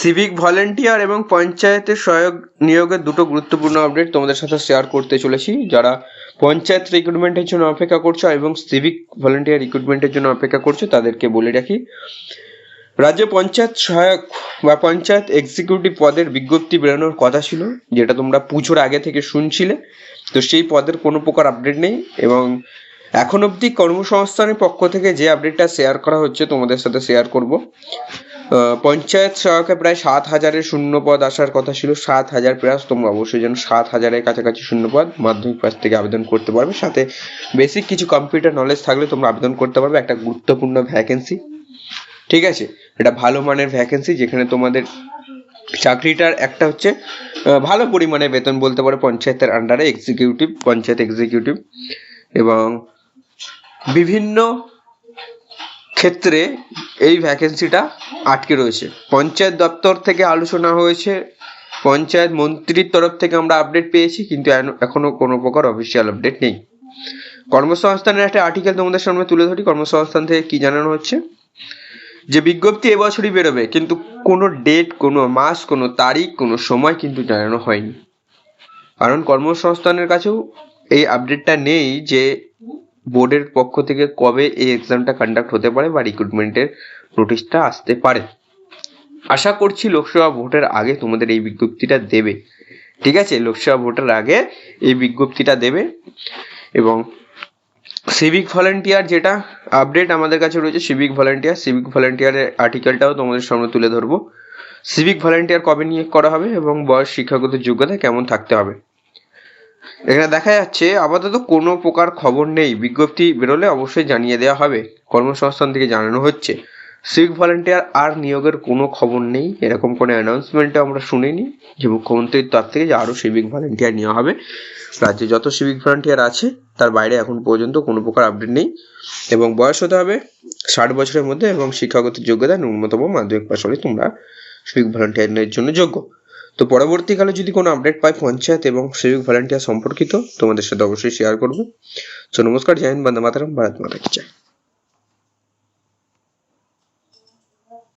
Civic volunteer এবং পঞ্চায়েতের সহায়ক নিয়োগের দুটো গুরুত্বপূর্ণ আপডেট তোমাদের সাথে শেয়ার করতে চলেছি। যারা পঞ্চায়েত রিক্রুটমেন্টের জন্য অপেক্ষা করছ এবং সিভিক ভলেন্টিয়ার রিক্রুটমেন্টের জন্য অপেক্ষা করছ, তাদেরকে বলে রাখি। রাজ্যে পঞ্চায়েত সহায়ক বা পঞ্চায়েত এক্সিকিউটিভ পদের বিজ্ঞপ্তি বেরোনোর কথা ছিল, যেটা তোমরা পুজোর আগে থেকে শুনছিলে। তো সেই পদের কোনো প্রকার আপডেট নেই এবং এখন অবধি কর্মসংস্থানের পক্ষ থেকে যে আপডেটটা শেয়ার করা হচ্ছে তোমাদের সাথে শেয়ার করব। পঞ্চায়েত সহায়কে প্রায় সাত হাজারের শূন্য পদ আসার কথা ছিল। সাত হাজার প্লাস তোমরা অবশ্যই যেন সাত হাজারের কাছাকাছি শূন্য পদ মাধ্যমিক পাস থেকে আবেদন করতে পারবে। সাথে বেসিক কিছু কম্পিউটার নলেজ থাকলে তোমরা আবেদন করতে পারবে। একটা গুরুত্বপূর্ণ ভ্যাকেন্সি ঠিক আছে? এটা ভালো মানের ভ্যাকেন্সি যেখানে তোমাদের চাকরিটার একটা হচ্ছে ভালো পরিমাণে বেতন বলতে পারো পঞ্চায়েতের আন্ডারে এক্সিকিউটিভ পঞ্চায়েত এক্সিকিউটিভ এবং বিভিন্ন ক্ষেত্রে এই ভ্যাকেন্সিটা আটকে রয়েছে। পঞ্চায়েত দপ্তর থেকে আলোচনা হয়েছে, পঞ্চায়েত মন্ত্রীর তরফ থেকে আমরা আপডেট পেয়েছি, কিন্তু এন- এখনও কোনো প্রকার অফিসিয়াল আপডেট নেই। কর্মসংস্থানের একটা আর্টিকেল তোমাদের সামনে তুলে ধরি, কর্মসংস্থান থেকে কি জানানো হচ্ছে? যে বিজ্ঞপ্তি এবছরই বেরোবে, কিন্তু কোনো ডেট কোনো মাস, কোনো তারিখ, কোনো সময় কিন্তু জানানো হয়নি। কারণ কর্মসংস্থানের কাছেও এই আপডেটটা নেই যে বোর্ডের পক্ষ থেকে কবে এই এক্সামটা কন্ডাক্ট হতে পারে বা রিক্রুটমেন্টের নোটিশটা আসতে পারে? আশা করছি লোকসভা ভোটের আগে তোমাদের এই বিজ্ঞপ্তিটা দেবে। ঠিক আছে? লোকসভা ভোটের আগে এই বিজ্ঞপ্তিটা দেবে এবং সিভিক ভলেন্টিয়ার যেটা আপডেট আমাদের কাছে রয়েছে সিভিক ভলেন্টিয়ার সিভিক ভলেন্টিয়ারের আর্টিকেলটাও তোমাদের সামনে তুলে ধরবো। সিভিক ভলেন্টিয়ার কবে নিয়োগ করা হবে এবং বয়স, শিক্ষাগত যোগ্যতা কেমন থাকতে হবে? এখানে দেখা যাচ্ছে আপাতত কোনো প্রকার খবর নেই। বিজ্ঞপ্তি বেরোলে অবশ্যই জানিয়ে দেওয়া হবে। কর্মসংস্থান থেকে জানানো হচ্ছে, সিভিক ভলেন্টিয়ার আর নিয়োগের কোনো খবর নেই। এরকম কোনো অ্যানাউন্সমেন্টও আমরা শুনিনি। যে মুখ্যমন্ত্রীর তরফ থেকে যে আরও সিভিক ভলেন্টিয়ার নেওয়া হবে। রাজ্যে যত সিভিক ভলেন্টিয়ার আছে, তার বাইরে এখন পর্যন্ত কোনো প্রকার আপডেট নেই। এবং বয়স হতে হবে ষাট বছরের মধ্যে এবং শিক্ষাগত যোগ্যতা ন্যূনতম মাধ্যমিক পাশ হলে তোমরা সিভিক ভলেন্টিয়ারের জন্য যোগ্য। তো পরবর্তীকালে যদি কোনো আপডেট পাই পঞ্চায়েত এবং সিভিক ভলেন্টিয়ার সম্পর্কিত, তোমাদের সাথে অবশ্যই শেয়ার করব। তো নমস্কার, জয় হিন্দ, বন্দে মাতারাম, ভারত মাতা কি জয়।